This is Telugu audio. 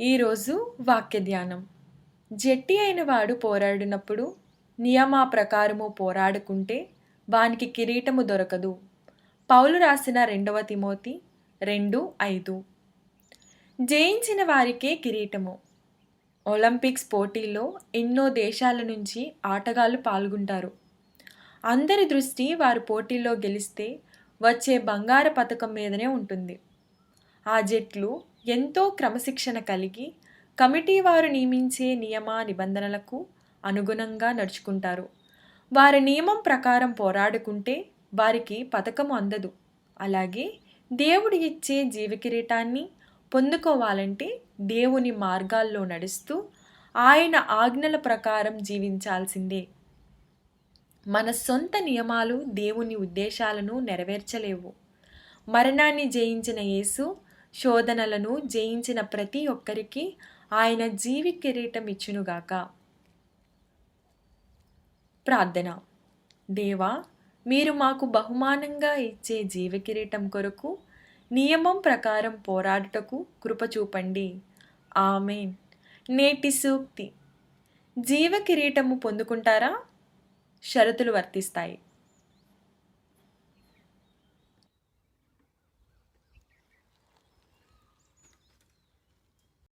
ఈరోజు వాక్య ధ్యానం. జట్టి అయిన వాడు పోరాడినప్పుడు నియమా ప్రకారము పోరాడుకుంటే వానికి కిరీటము దొరకదు. పౌలు రాసిన రెండవ తిమోతి రెండు ఐదు. జయించిన వారికే కిరీటము. ఒలింపిక్స్ పోటీల్లో ఎన్నో దేశాల నుంచి ఆటగాళ్ళు పాల్గొంటారు. అందరి దృష్టి వారు పోటీల్లో గెలిస్తే వచ్చే బంగారు పథకం మీదనే ఉంటుంది. ఆ జట్లు ఎంతో క్రమశిక్షణ కలిగి కమిటీ వారు నియమించే నియమ నిబంధనలకు అనుగుణంగా నడుచుకుంటారు. వారి నియమం ప్రకారం పోరాడుకుంటే వారికి పథకం అందదు. అలాగే దేవుడు ఇచ్చే జీవకిరీటాన్ని పొందుకోవాలంటే దేవుని మార్గాల్లో నడుస్తూ ఆయన ఆజ్ఞల ప్రకారం జీవించాల్సిందే. మన సొంత నియమాలు దేవుని ఉద్దేశాలను నెరవేర్చలేవు. మరణాన్ని జయించిన యేసు శోధనలను జయించిన ప్రతి ఒక్కరికి ఆయన జీవి కిరీటం ఇచ్చునుగాక ప్రార్థన. దేవా మీరు మాకు బహుమానంగా ఇచ్చే జీవ కిరీటం కొరకు నియమం ప్రకారం పోరాడుటకు కృప చూపండి ఆమెన్. నేటి సూక్తి. జీవ కిరీటము పొందుకుంటారా? షరతులు వర్తిస్తాయి.